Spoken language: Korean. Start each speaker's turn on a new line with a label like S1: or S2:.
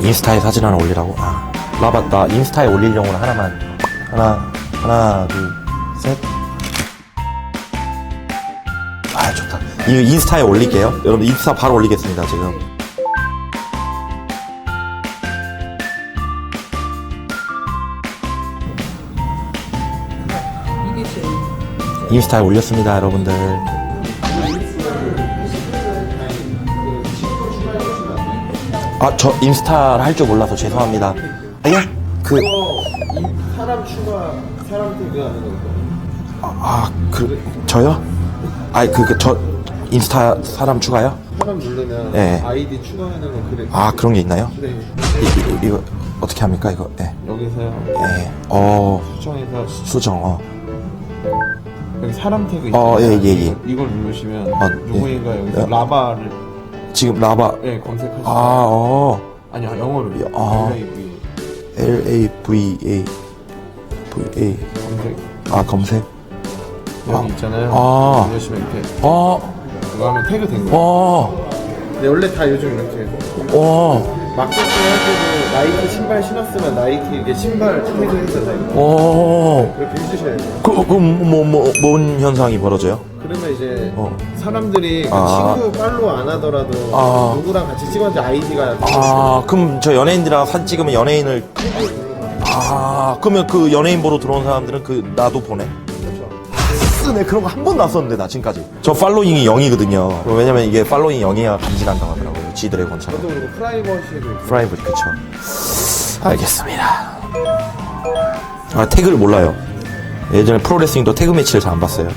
S1: 인스타에 사진 하나 올리라고? 아, 나 인스타에 올리려고 하나만. 하나, 하나, 둘, 셋. 아, 좋다. 이 인스타에 올릴게요. 여러분, 인스타 바로 올리겠습니다, 지금. 인스타에 올렸습니다, 여러분들. 아, 저 인스타를 할 줄 몰라서 죄송합니다. 아, 예? 그,
S2: 사람 추가, 사람 태그하는 거.
S1: 아, 그, 저요? 아, 그, 그, 저, 인스타 사람 추가요?
S2: 사람 누르면
S1: 네.
S2: 아이디 추가하는 거 그래.
S1: 아, 그런 게 있나요?
S2: 네.
S1: 이, 이, 이거, 어떻게 합니까, 이거? 예.
S2: 여기서요.
S1: 예. 어,
S2: 수정해서
S1: 수정, 어.
S2: 여기 사람 태그
S1: 어,
S2: 있잖아요.
S1: 예, 예, 예.
S2: 이걸 누르시면
S1: 아,
S2: 누구인가
S1: 예.
S2: 여기서
S1: 예.
S2: 라바를
S1: 지금 라바,
S2: 예, 검색하시면
S1: 아, 어.
S2: 아니 영어로
S1: 아.
S2: LAV
S1: L-A-V-A, V-A.
S2: 검색
S1: 아, 검색.
S2: 여기 있잖아요.
S1: 아.
S2: 누르시면 이렇게
S1: 어,
S2: 그거 하면 태그 된 거예요.
S1: 어,
S2: 근데 원래 다 요즘 이렇게
S1: 어,
S2: 막대기 할 때도 나이키 신발 신었으면 나이키 이게 신발 태그 했잖아요.
S1: 어.
S2: 그렇게 해주셔야 돼요.
S1: 그, 그, 뭐, 뭐, 뭔 현상이 벌어져요?
S2: 그러면 이제
S1: 어.
S2: 사람들이 그
S1: 아.
S2: 친구 팔로우 안 하더라도
S1: 아.
S2: 누구랑 같이 찍었는지 아이디가
S1: 아, 그럼 저 연예인들이랑 사진 찍으면 연예인을. 아, 그러면 그 연예인 보러 들어온 사람들은 그, 나도 보내? 쓰네. 그런 거 한 번도 안 썼는데, 나 지금까지. 저 팔로잉이 0이거든요. 왜냐면 이게 팔로잉 0이야 감지난다고 하더라고요. 지드래곤처럼.
S2: 저도 그리고 프라이버시도 있고
S1: 프라이빗, 그쵸. 알겠습니다. 아, 태그를 몰라요. 예전에 프로레슬링도 태그 매치를 잘 안 봤어요.